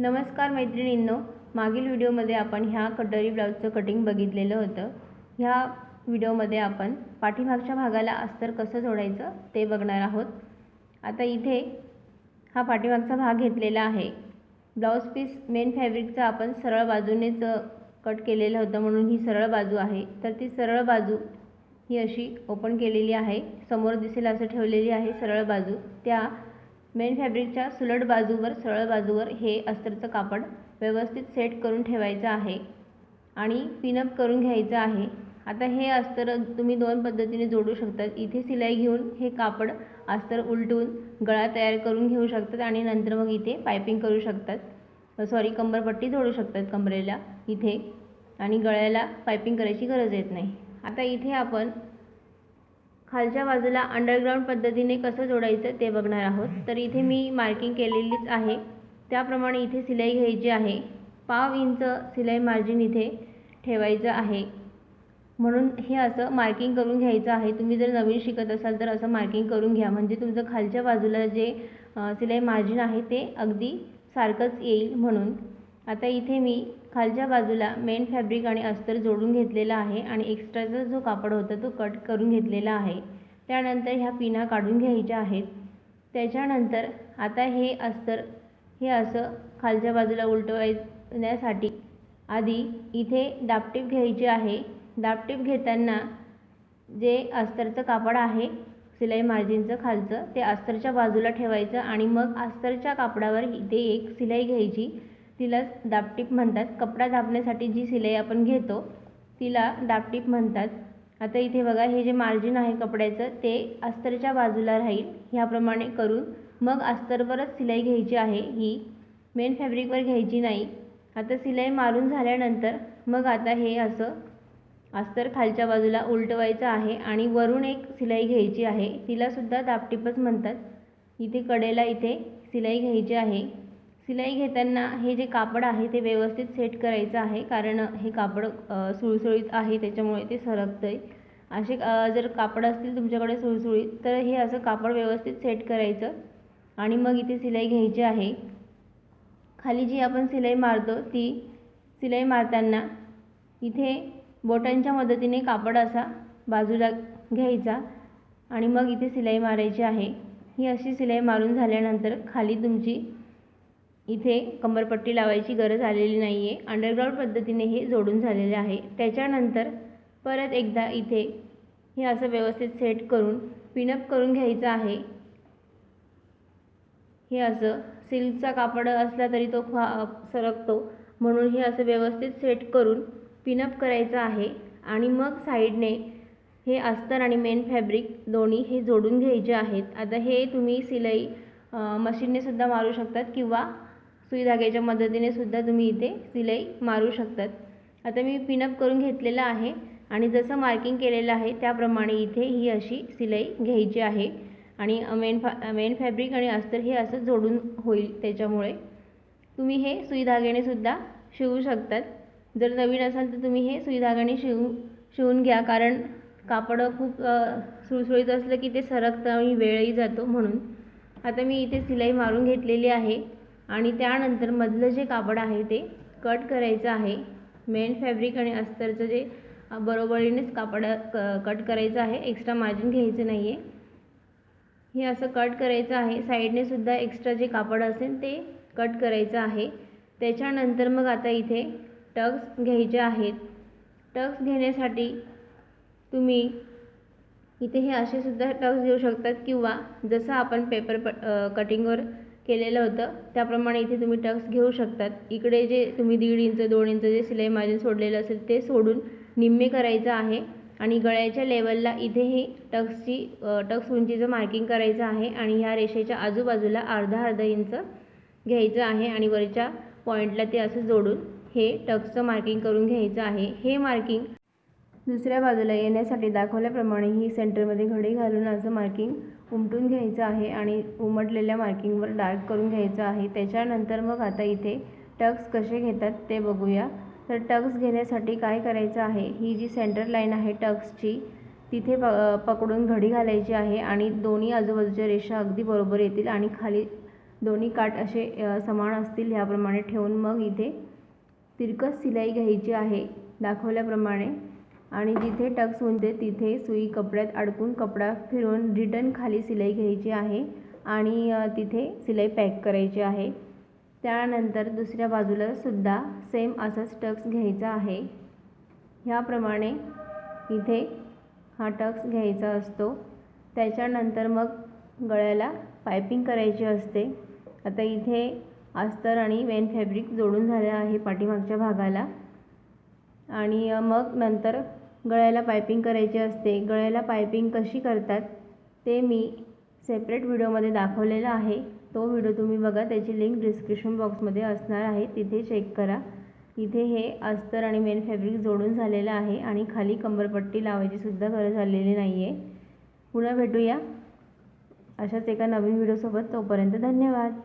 नमस्कार मैत्रिणींनो मागील व्हिडिओमध्ये आपण ह्या कटोरी ब्लाऊजचं कटिंग बघितलेलं होतं. ह्या व्हिडिओमध्ये आपण पाठीमागच्या भागाला अस्तर कसं जोडायचं ते बघणार आहोत. आता इथे हा पाठीमागचा भाग घेतलेला आहे. ब्लाऊज पीस मेन फॅब्रिकचा आपण सरळ बाजूनेच कट केलेलं होतं म्हणून ही सरळ बाजू आहे. तर ती सरळ बाजू ही अशी ओपन केलेली आहे. समोर दिसेल असं ठेवलेली आहे सरळ बाजू. त्या मेन फॅब्रिकच्या सुलट बाजूवर सरळ बाजूवर हे अस्तरचं कापड व्यवस्थित सेट करून ठेवायचं आहे आणि पिनअप करून घ्यायचं आहे. आता हे अस्तर तुम्ही दोन पद्धतीने जोडू शकतात इथे सिलाई घेऊन हे कापड अस्तर उलटून गळा तयार करून घेऊ शकतात आणि नंतर मग इथे पायपिंग करू शकतात. सॉरी कंबरपट्टी जोडू शकतात कमरेला इथे आणि गळ्याला पायपिंग करायची गरज येत नाही. आता इथे आपण खालच्या बाजूला अंडरग्राऊंड पद्धतीने कसं जोडायचं ते बघणार आहोत. तर इथे मी मार्किंग केलेलीच आहे. त्याप्रमाणे इथे सिलाई घ्यायची आहे. पाव इंच सिलाई मार्जिन इथे ठेवायचं आहे. म्हणून हे असं मार्किंग करून घ्यायचं आहे. तुम्ही जर नवीन शिकत असाल तर असं मार्किंग करून घ्या. म्हणजे तुमचं खालच्या बाजूला जे सिलाई मार्जिन आहे ते अगदी सारखंच येईल म्हणून. आता इथे मी खालच्या बाजूला मेन फॅब्रिक आणि अस्तर जोडून घेतलेला आहे आणि एक्स्ट्राचा जो कापड होता तो कट करून घेतलेला आहे. त्यानंतर ह्या पिना काढून घ्यायच्या आहेत. त्याच्यानंतर आता हे अस्तर हे असं खालच्या बाजूला उलटवण्यासाठी आधी इथे दापटीप घ्यायची आहे. दापटीप घेताना जे अस्तरचं कापड आहे सिलाई मार्जिनचं खालचं ते अस्तरच्या बाजूला ठेवायचं आणि मग अस्तरच्या कापडावर इथे एक सिलाई घ्यायची. तिला दापटीप म्हणतात. कपडा दाबण्यासाठी जी शिलाई आपण घेतो तिला दापटीप म्हणतात. आता इथे बघा हे जे मार्जिन आहे कपड्याचं ते अस्तरच्या बाजूला राहील. ह्याप्रमाणे करून मग अस्तरवरच सिलाई घ्यायची आहे ही. मेन फॅब्रिकवर घ्यायची नाही. आता शिलाई मारून झाल्यानंतर मग आता हे असं अस्तर खालच्या बाजूला उलटवायचं आहे आणि वरून एक सिलाई घ्यायची आहे. तिलासुद्धा दापटीपच म्हणतात. इथे कडेला इथे सिलाई घ्यायची आहे. सिलाई घेताना हे जे कापड आहे ते व्यवस्थित सेट करायचं आहे कारण हे कापड सुळसुळीत आहे त्याच्यामुळे ते सरकतं आहे असे जर कापड असतील तुमच्याकडे सुळसुळीत तर हे असं कापड व्यवस्थित सेट करायचं. आणि मग इथे सिलाई घ्यायची आहे. खाली जी आपण सिलाई मारतो ती सिलाई मारताना इथे बोटांच्या मदतीने कापड असा बाजूला घ्यायचा. आणि मग इथे सिलाई मारायची आहे. ही अशी सिलाई मारून झाल्यानंतर खाली तुमची इथे कंबरपट्टी लावायची गरज आलेली नाही आहे अंडरग्राऊंड पद्धतीने हे जोडून झालेले आहे. त्याच्यानंतर परत एकदा इथे हे असं व्यवस्थित सेट करून पिनअप करून घ्यायचं आहे. हे असं सिल्कचा कापड असला तरी तो खा सरकतो. म्हणून हे असं व्यवस्थित सेट करून पिनअप करायचं आहे. आणि मग साईडने हे अस्तर आणि मेन फॅब्रिक दोन्ही हे जोडून घ्यायचे आहेत. आता हे तुम्ही सिलाई मशीनने सुद्धा मारू शकतात किंवा सुई धाग्याच्या मदतीने सुद्धा तुम्ही इथे सिलाई मारू शकतात. आता मी पिनअप करून घेतलेलं आहे आणि जसं मार्किंग केलेलं आहे त्याप्रमाणे इथे ही अशी सिलाई घ्यायची आहे. आणि मेन फा मेन फॅब्रिक आणि अस्तर हे असं जोडून होईल त्याच्यामुळे. तुम्ही हे सुई धाग्याने सुद्धा शिवू शकतात. जर नवीन असाल तर तुम्ही हे सुई धाग्याने शिवू शिवून घ्या. कारण कापड खूप सुळसुळीत असलं की ते सरकतं आणि वेळही जातो म्हणून. आता मी इथे सिलाई मारून घेतलेली आहे. आणि त्यानंतर मधलं जे कापड आहे ते कट करायचं आहे. मेन फॅब्रिक आणि अस्तरचं जे बरोबरीनेच कापड क कट करायचं आहे. एक्स्ट्रा मार्जिन घ्यायचं नाही आहे हे असं कट करायचं आहे. साईडने सुद्धा एक्स्ट्रा जे कापड असेल ते कट करायचं आहे. त्याच्यानंतर मग आता इथे टक्स घ्यायचे आहेत. टक्स घेण्यासाठी तुम्ही इथे हे असे सुद्धा टक्स घेऊ शकतात किंवा जसं आपण पेपर प कटिंगवर केलेलं होतं. त्याप्रमाणे इथे तुम्ही टक्स घेऊ शकतात. इकडे जे तुम्ही दीड इंच दोन इंच जे सिलाई मार्जिन सोडलेलं असेल ते सोडून निम्मे करायचं आहे. आणि गळ्याच्या लेवलला इथेही टक्सची टक्स उंचीचं मार्किंग करायचं आहे. आणि ह्या रेषेच्या आजूबाजूला अर्धा अर्धा इंच घ्यायचं आहे. आणि वरच्या पॉईंटला ते असं जोडून हे टक्सचं मार्किंग करून घ्यायचं आहे. हे मार्किंग दुसऱ्या बाजूला येण्यासाठी दाखवल्याप्रमाणे ही सेंटरमध्ये घडी घालून असं मार्किंग उमटून घ्यायचं आहे आणि उमटलेल्या मार्किंगवर डार्क करून घ्यायचं आहे. त्याच्यानंतर मग आता इथे टक्स कसे घेतात ते बघूया. तर टक्स घेण्यासाठी काय करायचं आहे? ही जी सेंटर लाईन आहे टक्सची तिथे प पकडून घडी घालायची आहे आणि दोन्ही आजूबाजूच्या रेषा अगदी बरोबर येतील आणि खाली दोन्ही काठ असे समान असतील ह्याप्रमाणे ठेवून मग इथे तिरकस सिलाई घ्यायची आहे. दाखवल्याप्रमाणे आणि जिथे टक्स होते तिथे सुई कपड्यात अडकून कपडा फिरवून रिटर्न खाली सिलाई घ्यायची आहे आणि तिथे सिलाई पॅक करायची आहे. त्यानंतर दुसऱ्या बाजूला सुद्धा सेम असंच टक्स घ्यायचा आहे. ह्याप्रमाणे इथे हा टक्स घ्यायचा असतो. त्याच्यानंतर मग गळ्याला पायपिंग करायची असते. आता इथे अस्तर आणि वेन फॅब्रिक जोडून झालं आहे पाठीमागच्या भागाला. आणि मग नंतर गळ्याला पायपिंग करायची असते. गळ्याला पायपिंग कशी करतात ते मी सेपरेट व्हिडिओमध्ये दाखवलेलं आहे. तो व्हिडिओ तुम्ही बघा. त्याची लिंक डिस्क्रिप्शन बॉक्समध्ये असणार आहे. तिथे चेक करा. इथे हे अस्तर आणि मेन फॅब्रिक जोडून झालेलं आहे आणि खाली कंबरपट्टी लावायची सुद्धा गरज आलेली नाही आहे पुन्हा भेटूया. अशाच एका नवीन व्हिडिओसोबत. तोपर्यंत धन्यवाद.